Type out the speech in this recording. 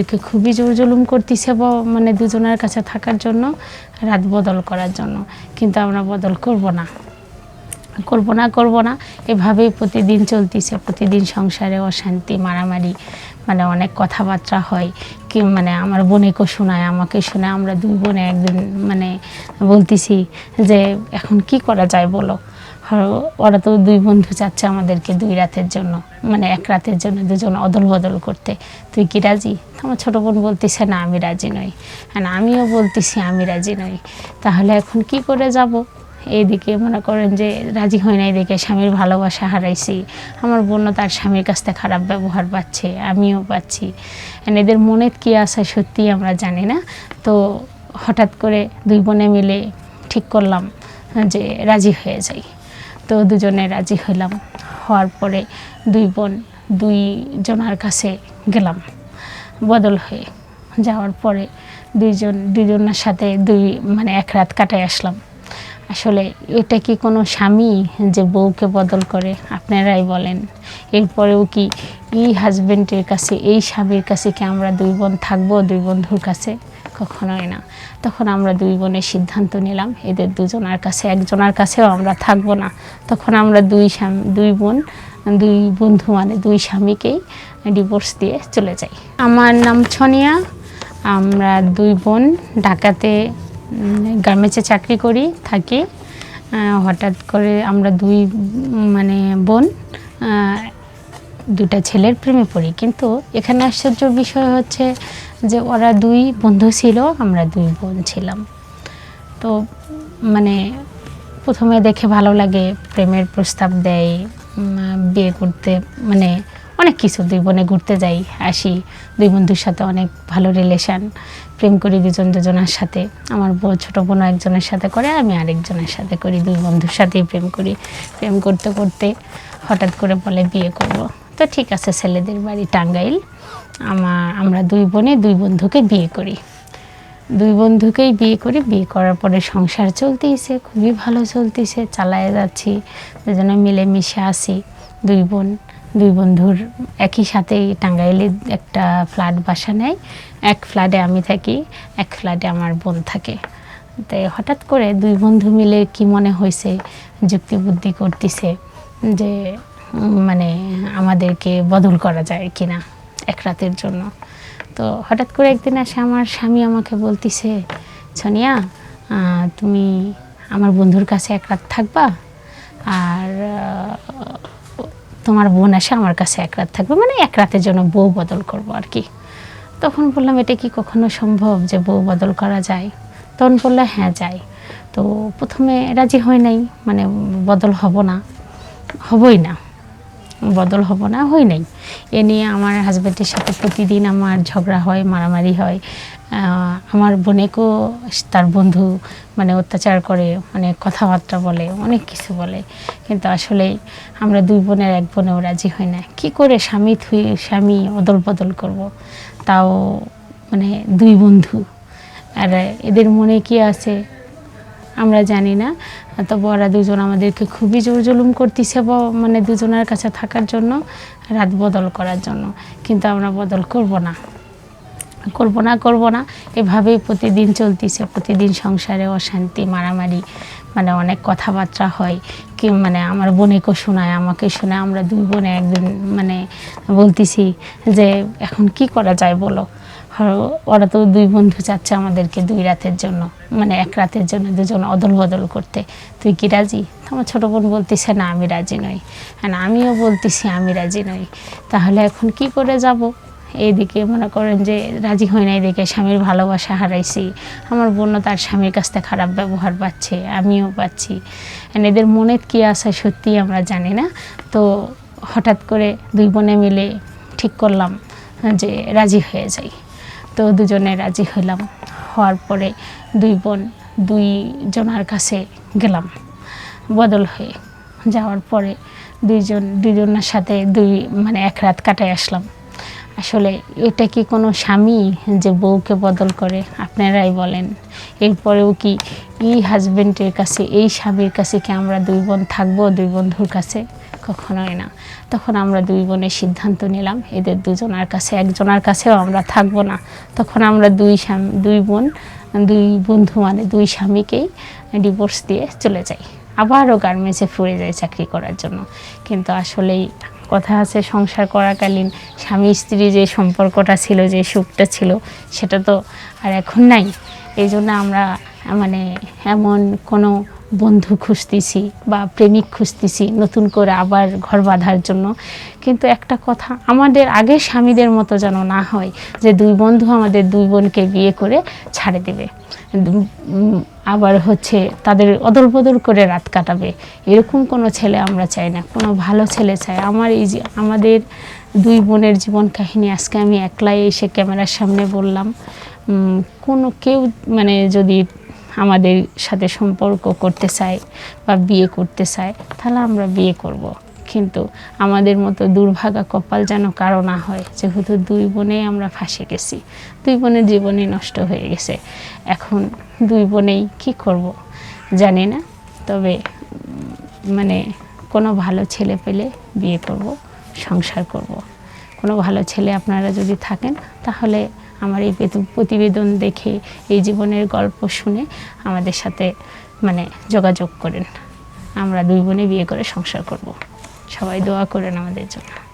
আমাদেরকে খুবই জোর জুলুম করতেছে মানে দুজনের কাছে থাকার জন্য, রাত বদল করার জন্য। কিন্তু আমরা বদল করব না। করব না করব না। এভাবেই প্রতিদিন চলতেছে। প্রতিদিন সংসারে অশান্তি, মারামারি মানে অনেক কথাবার্তা হয়। কি মানে আমার বোনেকে শোনায়, আমাকে শোনায়। আমরা দুই বোনে একদিন মানে বলতেছি যে, এখন কি করা যায় বলো? ওরা তো দুই বন্ধু চাচ্ছে আমাদেরকে দুই রাতের জন্য মানে এক রাতের জন্য দুজন অদল বদল করতে। তুই কি রাজি? আমার ছোটো বোন বলতেছে, না, আমি রাজি নই। আর আমিও বলতেছি, আমি রাজি নই। তাহলে এখন কি করে যাব? এইদিকে মনে করেন যে রাজি হয় না এদিকে স্বামীর ভালোবাসা হারাইছি। আমার বোনও তার স্বামীর কাছ থেকে খারাপ ব্যবহার পাচ্ছে, আমিও পাচ্ছি। এদের মনে কি আসে সত্যি আমরা জানি না। তো হঠাৎ করে দুই বোনে মিলে ঠিক করলাম যে রাজি হয়ে যাই। তো দুজনে রাজি হইলাম। হওয়ার পরে দুই বোন, দুই জনার কাছে গেলাম। বদল হয়ে যাওয়ার পরে দুইজন দুইজনের সাথে দুই মানে এক রাত কাটায় আসলাম। আসলে এটা কি কোনো স্বামী যে বউকে বদল করে? আপনারাই বলেন। এরপরেও কি এই হাজবেন্ডের কাছে, এই স্বামীর কাছে কি আমরা দুই বোন থাকব, দুই বন্ধুর কাছে? কখনোই না। তখন আমরা দুই বোনের সিদ্ধান্ত নিলাম, এদের দুজনার কাছে, একজনের কাছেও আমরা থাকব না। তখন আমরা দুই স্বামী, দুই বোন, দুই বন্ধু মানে দুই স্বামীকেই ডিভোর্স দিয়ে চলে যাই। আমার নাম ছনিয়া, আমরা দুই বোন ঢাকাতে গার্মেন্টসে চাকরি করি, থাকি। হঠাৎ করে আমরা দুই মানে বোন দুটা ছেলের প্রেমে পড়ি। কিন্তু এখানে আশ্চর্য বিষয় হচ্ছে যে ওরা দুই বন্ধু ছিল, আমরা দুই বোন ছিলাম। তো মানে প্রথমে দেখে ভালো লাগে, প্রেমের প্রস্তাব দেয় বিয়ে করতে মানে অনেক কিছু দুই বোনে ঘুরতে যাই, আসি। দুই বন্ধুর সাথে অনেক ভালো রিলেশন প্রেম করি দুজন দুজনের সাথে। আমার বউ, ছোটো বোনও একজনের সাথে করে, আমি আরেকজনের সাথে করি, দুই বন্ধুর সাথেই প্রেম করি। প্রেম করতে করতে হঠাৎ করে বলে বিয়ে করব। তো ঠিক আছে, ছেলেদের বাড়ি টাঙ্গাইল। আমার আমরা দুই বোনে দুই বন্ধুকে বিয়ে করি। দুই বন্ধুকেই বিয়ে করি, বিয়ে করার পরে সংসার চলতেইছে, খুবই ভালো চলতেছে চালায় যাচ্ছি, দুজনে মিলেমিশে আসি দুই বোন, দুই বন্ধুর একই সাথেই টাঙ্গাইলে একটা ফ্ল্যাট বাসা নেয়। এক ফ্ল্যাটে আমি থাকি, এক ফ্ল্যাটে আমার বোন থাকে। তাই হঠাৎ করে দুই বন্ধু মিলে কি মনে হয়েছে যুক্তি বুদ্ধি করতেছে, যে মানে আমাদেরকে বদল করা যায় কিনা এক রাতের জন্য। তো হঠাৎ করে একদিন আসে আমার স্বামী আমাকে বলতিছে, সোনিয়া তুমি আমার বন্ধুর কাছে এক রাত থাকবা আর তোমার বোন আসে আমার কাছে এক রাত থাকবে। মানে এক রাতের জন্য বউ বদল করব আর কি। তখন বললাম, এটা কি কখনো সম্ভব যে বউ বদল করা যায়? তখন বলল হ্যাঁ যায়। তো প্রথমে রাজি হয় নাই মানে বদল হব না, হবই না। বদল হব না, হই নাই। এ নিয়ে আমার হাজব্যান্ডের সাথে প্রতিদিন আমার ঝগড়া হয়, মারামারি হয়। আমার বোনেকেও তার বন্ধু মানে অত্যাচার করে মানে কথাবার্তা বলে, অনেক কিছু বলে। কিন্তু আসলে আমরা দুই বোনের, এক বোনেও রাজি হয় না। কি করে স্বামী থুই, স্বামী অদল বদল করব? তাও মানে দুই বন্ধু। আর এদের মনে কি আছে? আমরা জানি না। তবে ওরা দুজন আমাদেরকে খুবই জোর জুলুম করতেছে মানে দুজনের কাছে থাকার জন্য, রাত বদল করার জন্য। কিন্তু আমরা বদল করব না। করব না করব না। এভাবেই প্রতিদিন চলতেছে। প্রতিদিন সংসারে অশান্তি, মারামারি মানে অনেক কথাবার্তা হয়। কি মানে আমার বোনেকে শোনায়, আমাকে শোনায়। আমরা দুই বোনে একদিন মানে বলতেছি যে, এখন কি করা যায় বলো? হ- ওরা তো দুই বন্ধু চাচ্ছে আমাদেরকে দুই রাতের জন্য মানে এক রাতের জন্য দুজন অদল বদল করতে। তুই কি রাজি? আমার ছোটো বোন বলতেছে, না, আমি রাজি নই। হ্যাঁ আমিও বলতেছি, আমি রাজি নই। তাহলে এখন কি করে যাব? এইদিকে মনে করেন যে রাজি হয় না এদিকে স্বামীর ভালোবাসা হারাইছি। আমার বোনও তার স্বামীর কাছ থেকে খারাপ ব্যবহার পাচ্ছে, আমিও পাচ্ছি। এদের মনে কী আসে সত্যি আমরা জানি না। তো হঠাৎ করে দুই বোনে মিলে ঠিক করলাম যে রাজি হয়ে যাই। তো দুজনে রাজি হইলাম। হওয়ার পরে দুই বোন, দুই জনার কাছে গেলাম। বদল হয়ে যাওয়ার পরে দুইজন, দুইজনের সাথে দুই মানে এক রাত কাটায় আসলাম। আসলে এটা কি কোনো স্বামী যে বউকে বদল করে? আপনারাই বলেন। এরপরেও কি এই হাজব্যান্ডের কাছে, এই স্বামীর কাছে কি আমরা দুই বোন থাকব, দুই বন্ধুর কাছে? কখনোই না। তখন আমরা দুই বোনের সিদ্ধান্ত নিলাম, এদের দুজনের কাছে, একজনের কাছেও আমরা থাকব না। তখন আমরা দুই স্বামী, দুই বোন, দুই বন্ধু মানে দুই স্বামীকেই ডিভোর্স দিয়ে চলে যাই। আবারও গার্মেন্টসে ফিরে যাই চাকরি করার জন্য। কিন্তু আসলেই কথা আছে সংসার করাকালীন, স্বামী স্ত্রী যে সম্পর্কটা ছিল, যে সুখটা ছিল, সেটা তো আর এখন নাই। এই জন্য আমরা মানে এমন কোনো বন্ধু খুঁজতেছি বা প্রেমিক খুঁজতেছি নতুন করে আবার ঘর বাঁধার জন্য। কিন্তু একটা কথা, আমাদের আগে স্বামীদের মতো যেন না হয় যে দুই বন্ধু আমাদের দুই বোনকে বিয়ে করে ছাড়ে দেবে। আবার হচ্ছে তাদের অদল বদল করে রাত কাটাবে। এরকম কোনো ছেলে আমরা চাই না, কোনো ভালো ছেলে চাই। আমার এই যে, আমাদের দুই বোনের জীবন কাহিনী আজকে আমি একলাই এসে ক্যামেরার সামনে বললাম। কোনো কেউ মানে যদি আমাদের সাথে সম্পর্ক করতে চায় বা বিয়ে করতে চায়, তাহলে আমরা বিয়ে করব। কিন্তু আমাদের মতো দুর্ভাগা কপাল যেন কারও না হয়, যেহেতু দুই বোনেই আমরা ফাঁসে গেছি। দুই বোনের জীবনই নষ্ট হয়ে গেছে। এখন দুই বোনেই কি করব? জানি না। তবে মানে কোনো ভালো ছেলে পেলে বিয়ে করব, সংসার করব। কোনো ভালো ছেলে আপনারা যদি থাকেন, তাহলে আমার এই প্রতিবেদন দেখে এই জীবনের গল্প শুনে আমাদের সাথে মানে যোগাযোগ করেন। আমরা দুই বোনে বিয়ে করে সংসার করব। সবাই দোয়া করেন আমাদের জন্য।